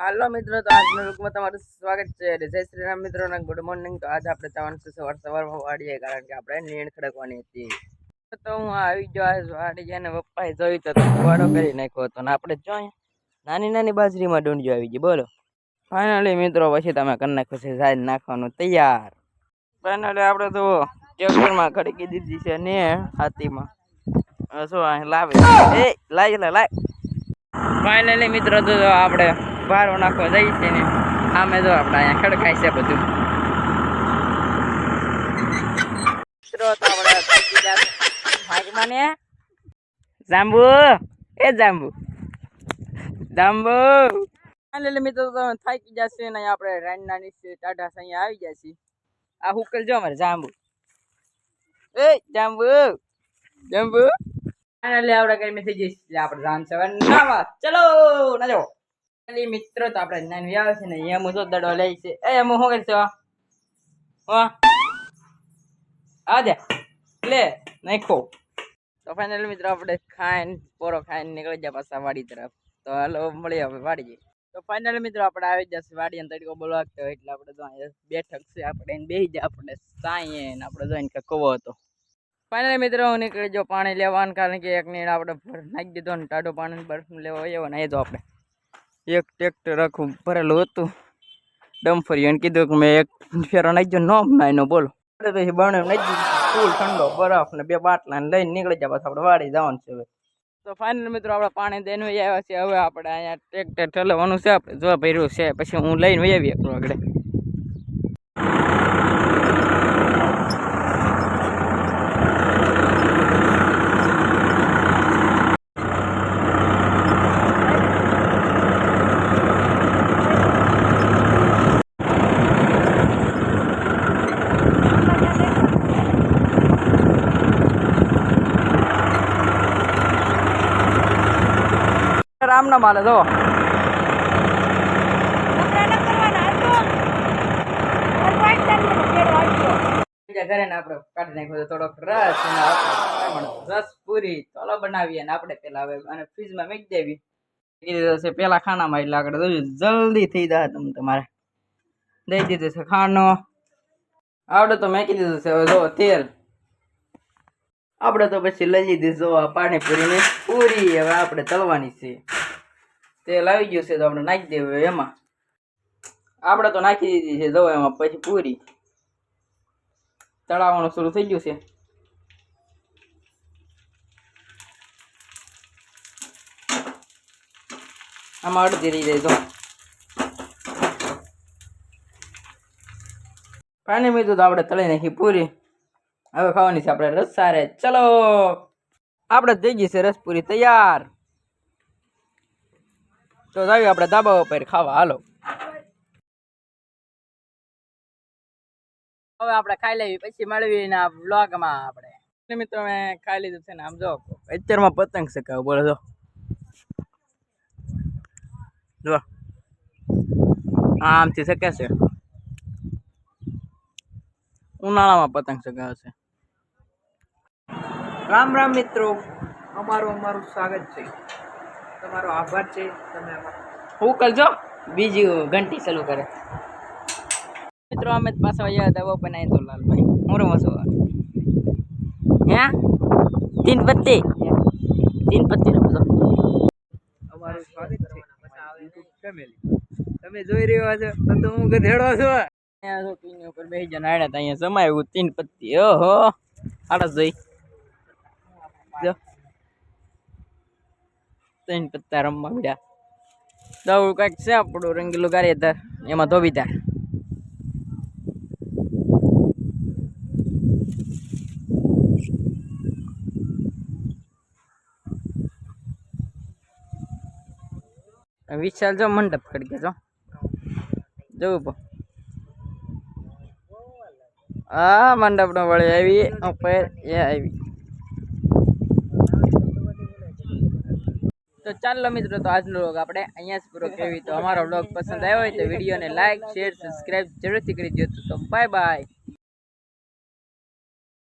હાલો મિત્રો, તો આજના લોકમાં તમારું સ્વાગત છે જય શ્રી રામ મિત્રો ગુડ મોર્નિંગ તો આજે આપણે જવાનું છે સવાર સવારમાં વાડીએ, કારણ કે આપણે નીણ ખડકવાની હતી. તો હું આવી ગયો આજ વાડી અને પપ્પાએ જોયું તો વાડો કરી નાખ્યો હતો ને આપણે જોઈએ નાની નાની બાજરીમાં ડુંડિયો આવી ગઈ બોલો. ફાઇનલી મિત્રો, પછી તમે કરી નાખ્યું છે સાઈડ નાખવાનું તૈયાર. ફાઇનલી આપણે તો ટ્રેક્ટરમાં ખડકી દીધી છે ને હાથીમાં. શું લાવે? એ, લાય લાય ફાઇનલી મિત્રો, તો આપણે ભારો નાખો જઈએ છે ને આમે જો આપણે અહીંયા ખડકાય છે બધું. ને? જાંબુ એ જાંબુ. જાંબુ. ફાઇનલી મિત્રો તો થાકી જશે ને આપણે રાઈના નીચે ટાટા અહીંયા આવી ગયા છીએ. આ હુકલ જો અમારે જાંબુ. એ જાંબુ. જાંબુ. ફાઇનલી આપણે ગરમી થઈ જઈશ એટલે આપણે જામ છે હવે ચલો ના જાઓ. ફાઇનલી મિત્રો તો આપણે જ્ઞાન આવે છે ને એમ તો દડો લે છે. એ, એમ શું કરશે હો? આ દે. લે, નાખો. તો ફાઇનલી મિત્રો આપણે ખાઈને, પોરો ખાઈને નીકળી જાય પાછા વાડી તરફ. તો હાલો, મળીએ હવે વાડી તો ફાઇનલ મિત્રો આપણે આવી જશે વાડી અને તડકો બોલવા હોય એટલે આપણે તો બેઠક છે. આપણે એને બેસી જાય આપણે સાંઈએ આપણે જોઈને કે કવો હતો. ફાઇનલી મિત્રો હું નીકળી જો પાણી લેવાનું, કારણ કે એક નીડ આપણે નાખી દીધો ને, ટાઢું પાણી બરફ લેવા એવો ને એ જો આપણે. એક ટ્રેક્ટર આખું ભરેલું હતું. ડમ્ફરી એને કીધું કે મેં એક ફેરો નાખજો ન નાયનો બોલો પછી બને નાખી ફૂલ ઠંડો બરફ ને બે બાટલા ને લઈને નીકળી જાય પછી આપણે વાડી જવાનું છે હવે. તો ફાઇનલ મિત્રો આપણે પાણી દઈને આવ્યા છીએ. હવે આપણે અહીંયા ટ્રેક્ટર ઠલવાનું છે, આપણે જો ભર્યું છે. પછી હું લઈને વહી આવી એકલો આગળ. રામના માલે જો ઘરે ને તોલો બનાવીએ ને આપણે પેલા હવે અને ફ્રીજમાં મૂકી દેવી. કીધું છે, પેલા ખાનામાં એટલે આગળ જલ્દી થઈ જાય તમે તમારે. દઈ દીધું છે ખાનો આવડે તો મેકી દીધું છે તેલ. આપણે તો પછી લઈ લીધી જો પાણીપુરીની. પૂરી હવે આપણે તળવાની છે. તેલ આવી ગયું છે તો આપણે નાખી દેવું એમાં. આપણે તો નાખી દીધી છે દવા એમાં પછી પૂરી. તળાવવાનું શરૂ થઈ ગયું છે. આમાં અડધી રહી જાય તો પાણી મીધું તો આપણે તળી નાખી પૂરી. હવે ખાવાની છે આપણે રસ સારે ચલો! આપણે થઈ ગઈ છે રસપુરી તૈયાર. તો જાવી આપણે ધાબા ઉપર ખાવા, હાલો. હવે આપણે ખાઈ લેવી, પછી મળવી ના વ્લોગમાં આપણે. મિત્રો, મેં ખાઈ લીધું છે ને, આમ જો, અત્યારમાં પતંગ શકાવ બોલો જો જો. આમથી શકે છે. ઉનાળામાં પતંગ ચગાવશે રામ રામ મિત્રો. અમારું અમારું સ્વાગત છે. તમારો આભાર છે. તમે હું કરજો? બીજી ઘંટી ચાલુ કરે. મિત્રો અમે પાછા અહીંયા દવા બનાવી તો લાલભાઈ. હું રમો છું હે? તીન પત્તી? તીન પત્તી રમો છો. અમારું સ્વાગત છે. ફેમિલી તમે જોઈ રહ્યા છો તો હું ગધેડો છું. અહીંયા જો ટીની ઉપર બે જણા આવ્યા હતા અહીંયા સમાયું તીન પત્તી. ઓહો! આડસ જોઈ. જો. ત્રણ પત્તા રમવા મળ્યા. દવું કંઈક છે આપણું, રંગીલું કાર્યધર એમાં ધોબી ધોબીદાર વિશાલ જો મંડપ ખડકે જો. જવું પો. હા મંડપ નો વળી આવી. ઉપર એ આવી. તો ચાલો મિત્રો, તો આજનો વ્લોગ આપણે અહીંયા જ પૂરો કેવી તો અમારો વ્લોગ પસંદ આવ્યો હોય તો વિડીયોને લાઇક શેર સબસ્ક્રાઈબ જરૂરથી કરી દો તો બાય બાય